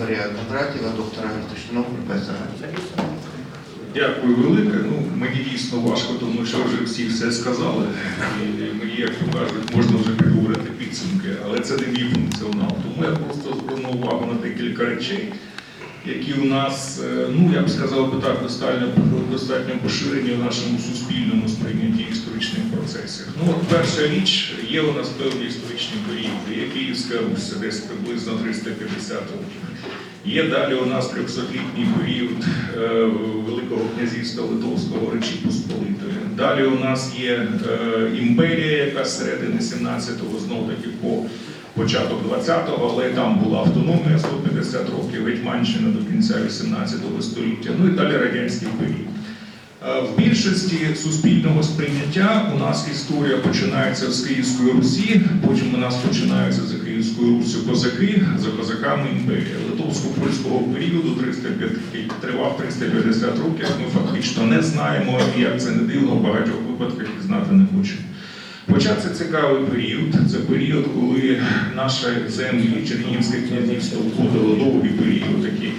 Ігоря Кондратєва, доктора медичного професора. Дякую велике. Ну, мені дійсно важко, тому що вже всі все сказали. І мені, як то кажуть, можна вже підговорити підсумки, але це не мій функціонал. Тому я просто зверну увагу на декілька речей, які у нас, е, ну я б сказав би так, достатньо, достатньо поширені в нашому суспільному сприйнятті історичних процесів. Ну, от перша річ, є у нас певні історичні періоди. Є Київська Русь, десь приблизно 350 років. Є далі у нас 300-літній період е, Великого князівства Литовського Речі Посполитої. Далі у нас є е, імперія, яка з середини 17-го, знову таки по початок 20-го, але там була автономія 150 років, Гетьманщина до кінця 18 століття, ну і далі радянський період. Е, В більшості суспільного сприйняття у нас історія починається з Київської Русі, потім у нас починаються за Київською Руссю козаки, за козаками імперія. Литовсько-польського періоду 305, який тривав 350 років. Ми фактично не знаємо, як це не дивно, в багатьох випадках і знати не хочемо. Це цікавий період, це період, коли наші землі Чернігівське князівство входило довгий період такий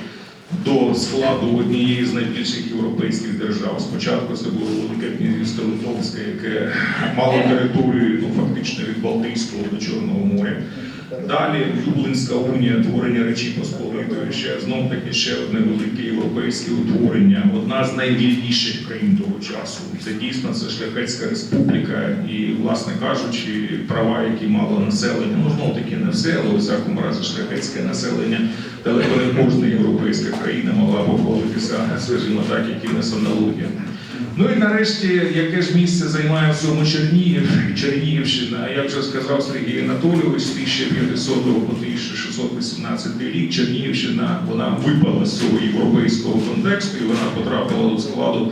до складу однієї з найбільших європейських держав. Спочатку це було Велике князівство Литовське, яке мало територію ну, фактично від Балтійського до Чорного моря. Далі Люблинська унія, творення Речі Посполитої, ще знов таки ще одне велике європейське утворення, одна з найвільніших країн того часу. Це дійсно це шляхетська республіка, і, власне кажучи, права, які мало населення, ну знов таки не все, але у всякому разі шляхетське населення, далеко не кожна європейська країна могла похвалитися, скажімо так, якимось аналогіями. Ну і нарешті, яке ж місце займає в цьому Чернігів Чернігівщина, як вже сказав Сергій Анатолійович, з 1500 по 1618 рік Чернігівщина вона випала з цього європейського контексту і вона потрапила до складу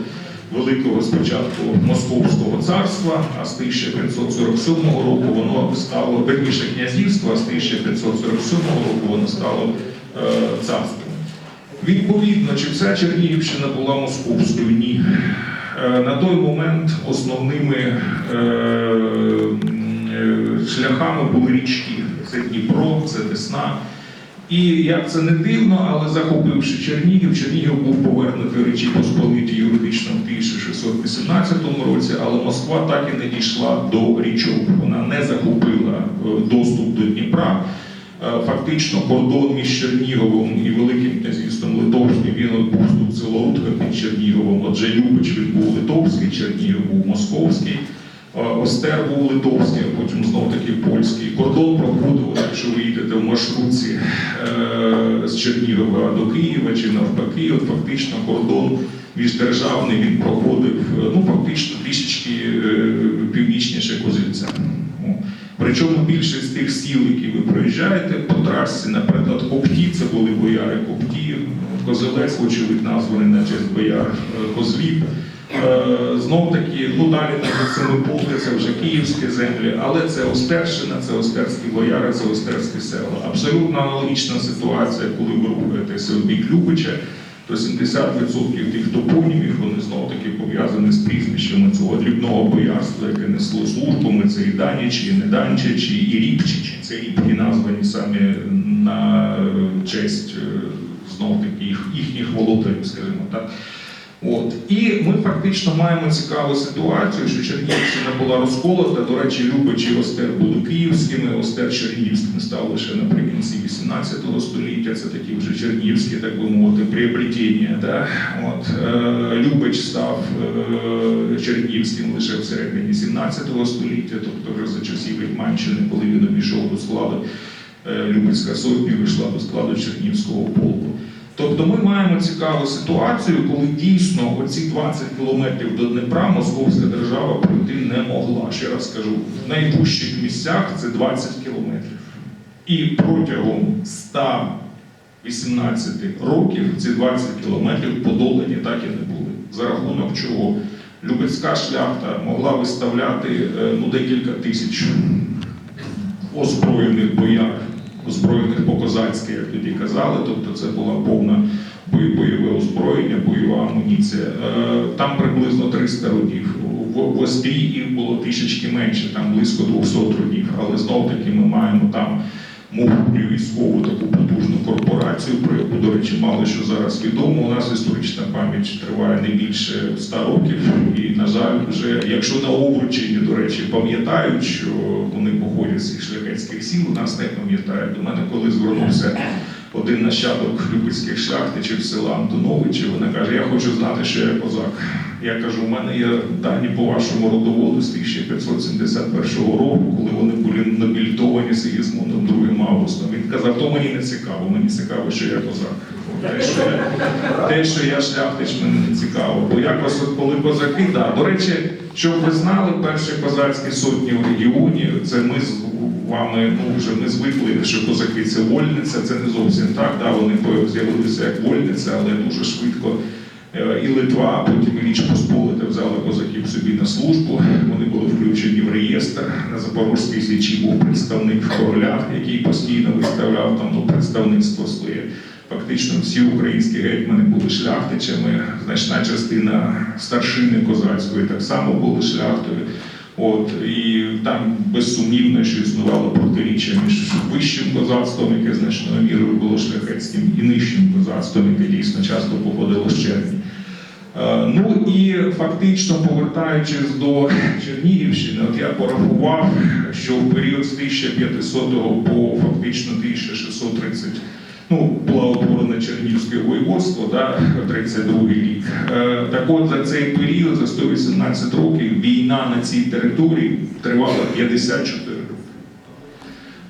великого спочатку Московського царства, а з 1547 року воно стало верніше князівство, а з 1547 року воно стало е, царством. Відповідно, чи вся Чернігівщина була московською? Ні. Е, На той момент основними е, е, шляхами були річки. Це Дніпро, це Десна. І як це не дивно, але захопивши Чернігів, Чернігів був повернутий Речі Посполиті юридично в 1618 році, але Москва так і не дійшла до річок. Вона не захопила доступ до Дніпра. Е, Фактично кордон між Черніговом і Великим князівством Литовським він був село під Черніговом. Отже, Любич він був Литовський, Чернігів був Московський, е, Остер був Литовський, а потім знов таки польський. Кордон проходив, якщо ви їдете в маршрутці е, з Чернігова до Києва чи навпаки, от фактично кордон міждержавний він проходив ну фактично трішечки північніше Козельця. Причому більшість тих сіл, які ви проїжджаєте по трасі, наприклад, Копті, це були бояри Копті, Козелець, вочевидь, названий на честь бояр е, Козлів. Е, Знов таки, ну далі Семиполки, це вже київські землі, але це Остерщина, це Остерські бояри, це Остерські села. Абсолютно аналогічна ситуація, коли ви рухаєтеся в бік Любича, то 70% тих топонімів вони знову таки пов'язані з прізвищами цього дрібного боярства, яке несло службами. Це і Данічі, і Неданчичі, і Ріпчичі. Це ріпки названі самі на честь е, знов таки їх, їхніх володарів, скажімо так. От. І ми фактично маємо цікаву ситуацію, що Чернігівщина була розколота. До речі, Любич і Остер були київськими, Остер Чернігівським став лише наприкінці 18 століття. Це такі вже чернігівські, так би мовити, приобретіння. Да? От. Е, Любич став е, Чернігівським лише в середині 17 століття, тобто вже за часів Гетьманщини, коли він обійшов до складу е, Любецька сотня, вийшла до складу Чернігівського полку. Тобто ми маємо цікаву ситуацію, коли дійсно оці 20 кілометрів до Дніпра Московська держава пройти не могла. Ще раз кажу, в найвужчих місцях це 20 кілометрів. І протягом 118 років ці 20 кілометрів подолані так і не були. За рахунок чого Любецька шляхта могла виставляти е, ну, декілька тисяч озброєних бояр озброєних по-козацьки, як тоді казали, тобто це була повна бойове озброєння, бойова амуніція. Е, Там приблизно 300 родів. В в Острі їх було трішечки менше, там близько 200 родів. Але знов таки ми маємо там могутню військову таку потужну корпорацію. про яку, до речі, мало що зараз відомо. У нас історична пам'ять триває не більше 100 років. І, на жаль, вже якщо на Овручині, до речі, пам'ятають, що вони походять з шляхетських сіл, у нас не пам'ятають. До мене коли звернувся один нащадок любицьких шляхтичів села Антоновичі, вона каже: Я хочу знати, що я козак. Я кажу, у мене є дані по вашому родоводу з 1571 року, коли вони були нобілітовані Сигізмундом II Августом. Він казав, то мені не цікаво, мені цікаво, що я козак. Те, що я, шляхтич, мені не цікаво. Бо якось от коли козаки, да. До речі, щоб ви знали, перші козацькі сотні в регіоні, це ми з вами ну, вже не звикли, що козаки це вольниця, це не зовсім так. Да, вони з'явилися як вольниця, але дуже швидко Е, і Литва, а потім і Річ Посполита взяли козаків собі на службу. Вони були включені в реєстр. На Запорозькій січі був представник короля, який постійно виставляв там ну, представництво своє. Фактично всі українські гетьмани були шляхтичами. Значна частина старшини козацької так само були шляхтою. От і там безсумнівно, що існувало протиріччя між вищим козацтвом, яке значною мірою було шляхетським, і нижчим козацтвом, яке дійсно часто походило з червні. Е, Ну і фактично повертаючись до Чернігівщини, от я порахував, що в період з 1500 по фактично 1630 Ну, утворена Чернігівське воєводство, да, 32 рік. Е, так от за цей період, за 118 років, війна на цій території тривала 54 роки.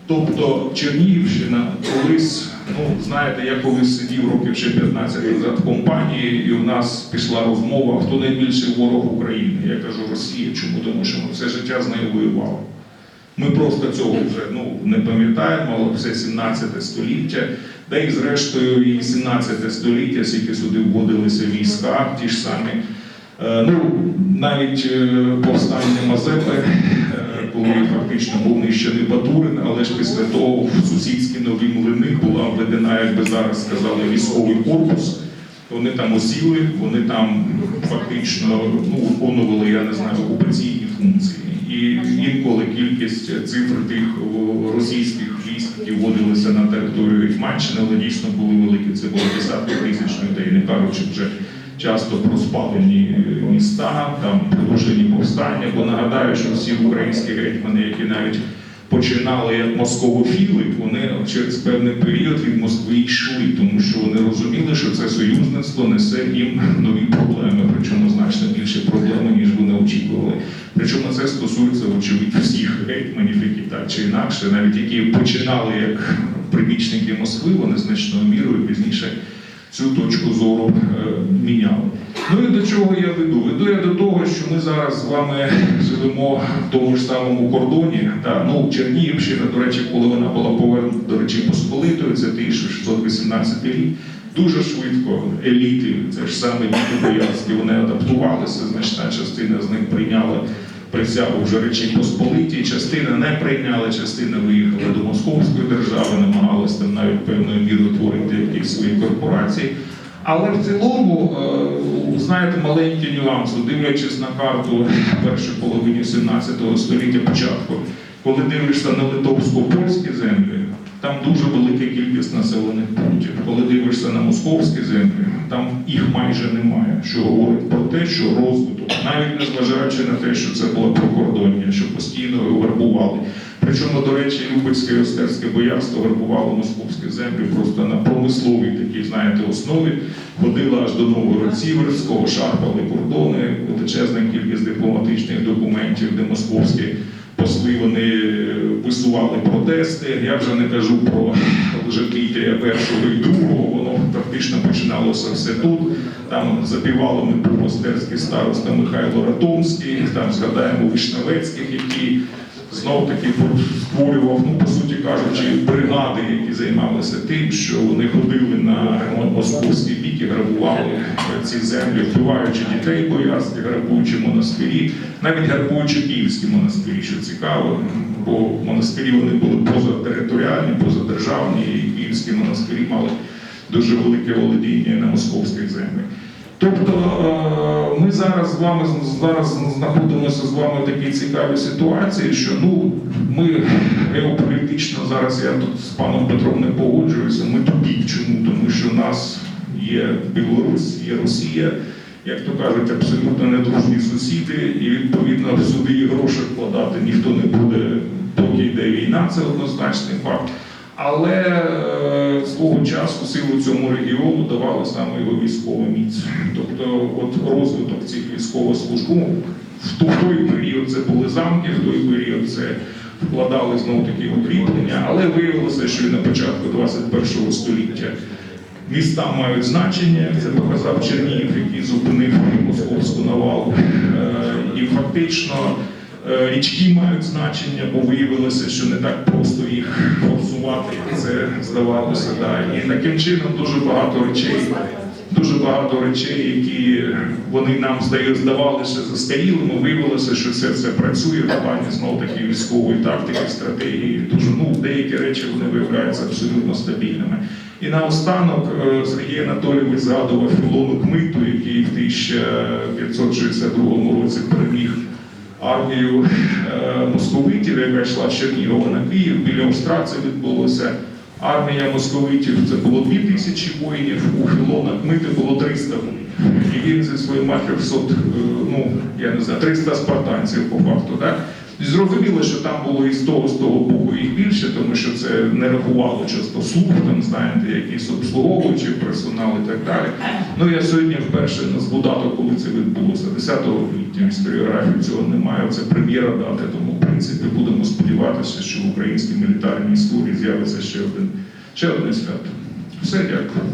Тобто Чернігівщина колись, ну знаєте, я колись сидів років ще 15 назад в компанії, і у нас пішла розмова, хто найбільший ворог України. Я кажу Росія. Чому? Тому що ми все життя з нею воювали. Ми просто цього вже ну, не пам'ятаємо, але все 17 століття, да і зрештою і 17 століття, скільки сюди вводилися війська, ті ж самі. Е, Ну, навіть е, повстання Мазепи, е, коли фактично був нищений Батурин, але ж після того в сусідські нові млини була введена, як би зараз сказали, військовий корпус. Вони там осіли, вони там фактично ну, виконували, я не знаю, окупаційні функції. І інколи кількість цифр тих російських військ, які вводилися на територію Гетьманщини, але дійсно були великі. Це було десятки тисяч людей, не кажучи вже часто про спалені міста, там придушені повстання. Бо нагадаю, що всі українські гетьмани, які навіть починали як московофіли, вони через певний період від Москви йшли, тому що вони розуміли, що це союзництво несе їм нові проблеми, причому значно більше очікували. Причому це стосується, очевидь, всіх гетьманів, які так чи інакше, навіть які починали як прибічники Москви, вони значною мірою пізніше цю точку зору е, міняли. Ну і до чого я веду? Веду я до того, що ми зараз з вами живемо в тому ж самому кордоні. Та, ну, Чернігівщина, до речі, коли вона була повернута до речі Посполитою, це 1618 рік. Дуже швидко еліти, це ж саме діти боярські, вони адаптувалися. Значна частина з них прийняла присягу вже речі Посполитій, частина не прийняла, частина виїхала до Московської держави, намагалася там навіть певною мірою творити якісь свої корпорації. Але в цілому, е, знаєте, маленький нюанс, дивлячись на карту першої половини 17 століття початку, коли дивишся на литовсько-польські землі, там дуже велика кількість населених пунктів. Коли дивишся на московські землі, там їх майже немає, що говорить про те, що розвиток, навіть незважаючи на те, що це було прикордоння, що постійно вербували. Причому, до речі, Любецьке і Остерське боярство вербувало московські землі просто на промисловій такій, знаєте, основі. Ходило аж до Новгород-Сіверського, шарпали кордони, величезна кількість дипломатичних документів, де московські посли вони висували протести. Я вже не кажу про Лжедмитрія першого і другого, воно практично починалося все тут. Там запівали ми остерський староста Михайло Ратомський, там згадаємо Вишневецьких, які знов таки створював, ну по суті кажучи, бригади, які займалися тим, що вони ходили на московський бік і грабували ці землі, вбиваючи дітей боярських, грабуючи монастирі, навіть грабуючи київські монастирі, що цікаво, бо монастирі вони були позатериторіальні, позадержавні, і київські монастирі мали дуже велике володіння на московських землях. Тобто е, ми зараз з вами зараз знаходимося з вами в такій цікавій ситуації, що ну ми геополітично зараз я тут з паном Петром не погоджуюся. Ми тупік. Чому? Тому що у нас є Білорусь, є Росія, як то кажуть, абсолютно недружні сусіди, і відповідно сюди і гроші вкладати ніхто не буде, поки йде війна, це однозначний факт. Але е, свого часу силу цьому регіону давала саме його військова міць. Тобто, от розвиток цих військовослужб, ну, в той період це були замки, в той період це вкладали знову таки укріплення, але виявилося, що і на початку 21 століття міста мають значення. Це показав Чернігів, який зупинив московську навалу. Е, І фактично е, річки мають значення, бо виявилося, що не так просто їх форсувати, як це здавалося. Да. І таким чином дуже багато речей. Дуже багато речей, які вони нам здавалися застарілими, виявилося, що це все працює в плані знов таки військової тактики, стратегії. Дуже ну деякі речі вони виявляються абсолютно стабільними. І наостанок е, Сергій Анатолійович згадував Філону Кмиту, який в 1562 році переміг армію е, московитів, яка йшла з Чернігова на Київ. Біля Остра це відбулося. Армія московитів це було 2 тисячі воїнів, у Філона Кмити було 300 воїнів. І він зі своїм 500, е, ну я не знаю, 300 спартанців по факту. Так? Зрозуміло, що там було і з того, з того боку їх більше, тому що це не рахувало часто слуг, там знаєте, якісь обслуговуючі персонал і так далі. Ну я сьогодні вперше на дату, коли це відбулося. 10 квітня історіографії цього немає. Це прем'єра дати, тому в принципі будемо сподіватися, що в українській мілітарній історії з'явиться ще один ще одне свято. Все, дякую.